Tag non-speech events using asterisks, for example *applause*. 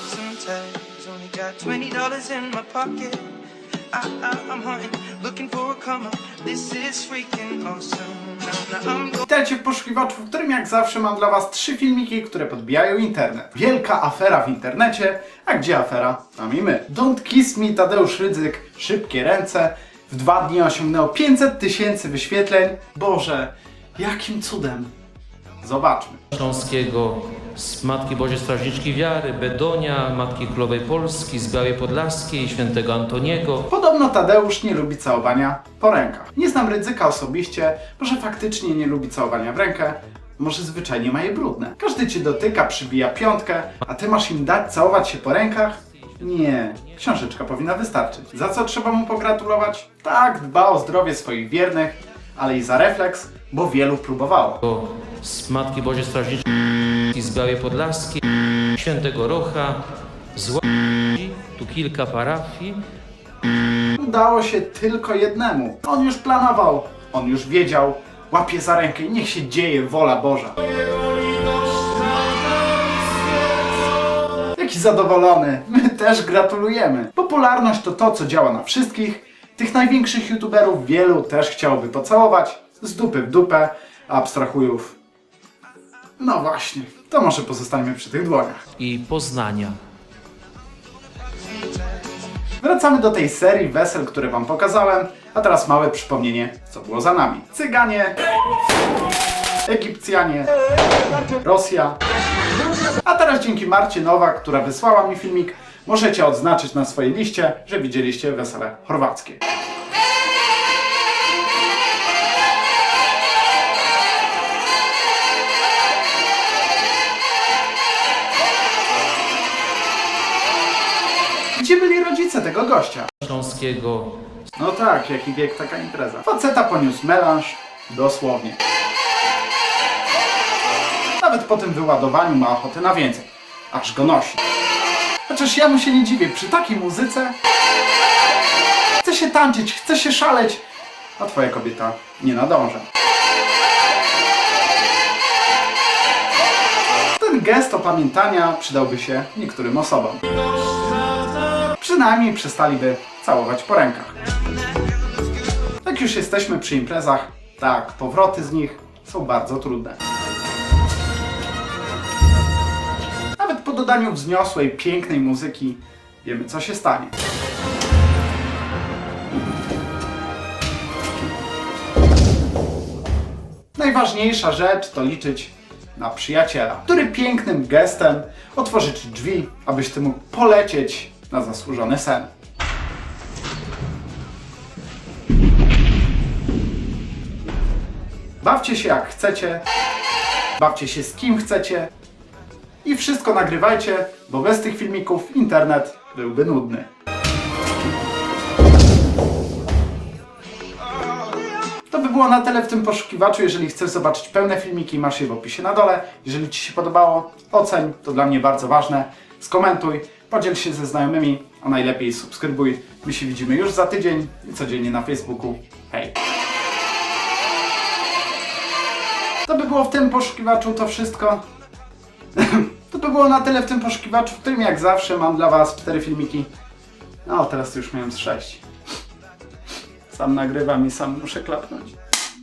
tags. Only got twenty dollars in my pocket. I, I, I'm hunting, looking for a come up. This is freaking awesome. Now, now I'm going. Witajcie w poszukiwaczu, w którym jak zawsze mam dla Was trzy filmiki, które podbijają internet. Wielka afera w internecie, a gdzie afera? Tam i my. Don't Kiss Me Tadeusz Rydzyk, Szybkie Ręce. W dwa dni osiągnęło 500 tysięcy wyświetleń. Boże, jakim cudem. Zobaczmy. Śląskiego, z Matki Bożej Strażniczki Wiary, Bedonia, Matki Królowej Polski, z Białej Podlaskiej, Świętego Antoniego. Podobno Tadeusz nie lubi całowania po rękach. Nie znam ryzyka osobiście, może faktycznie nie lubi całowania w rękę, może zwyczajnie ma je brudne. Każdy cię dotyka, przybija piątkę, a ty masz im dać całować się po rękach? Nie, książeczka powinna wystarczyć. Za co trzeba mu pogratulować? Tak, dba o zdrowie swoich wiernych, ale i za refleks, bo wielu próbowało. z Matki Bożej Strażniczki, z Białej Podlaskiej, Świętego Rocha, z Łodzi, tu kilka parafii. Udało się tylko jednemu. On już planował, on już wiedział, łapie za rękę i niech się dzieje wola Boża. Jaki zadowolony. My też gratulujemy. Popularność to to, co działa na wszystkich. Tych największych youtuberów wielu też chciałoby pocałować. Z dupy w dupę, abstrahujów. No właśnie, to może pozostańmy przy tych dłoniach. i Poznania. Wracamy do tej serii wesel, które Wam pokazałem, a teraz małe przypomnienie, co było za nami. Cyganie, Egipcjanie, Rosja. A teraz dzięki Marcie Nowak, która wysłała mi filmik, możecie odznaczyć na swojej liście, że widzieliście wesele chorwackie. Tego gościa? Śląskiego, No tak, jaki wiek taka impreza. Faceta poniósł melanż, dosłownie. Nawet po tym wyładowaniu ma ochotę na więcej. Aż go nosi. Chociaż ja mu się nie dziwię, przy takiej muzyce chce się tańczyć, chce się szaleć, a twoja kobieta nie nadąża. Ten gest opamiętania przydałby się niektórym osobom. Przynajmniej przestaliby całować po rękach. Jak już jesteśmy przy imprezach, tak, powroty z nich są bardzo trudne. Nawet po dodaniu wzniosłej, pięknej muzyki wiemy, co się stanie. Najważniejsza rzecz to liczyć na przyjaciela, który pięknym gestem otworzy ci drzwi, abyś ty mógł polecieć na zasłużony sen. Bawcie się jak chcecie, bawcie się z kim chcecie i wszystko nagrywajcie, bo bez tych filmików internet byłby nudny. To by było na tyle w tym poszukiwaczu. Jeżeli chcesz zobaczyć pełne filmiki, masz je w opisie na dole. Jeżeli Ci się podobało, oceń, to dla mnie bardzo ważne. Skomentuj, podziel się ze znajomymi, a najlepiej subskrybuj. My się widzimy już za tydzień i codziennie na Facebooku. Hej! To by było w tym poszukiwaczu to wszystko. *laughs* to by było na tyle w tym poszukiwaczu, w którym jak zawsze mam dla Was cztery filmiki. No, teraz już miałem z sześć. Sam nagrywam i sam muszę klapnąć.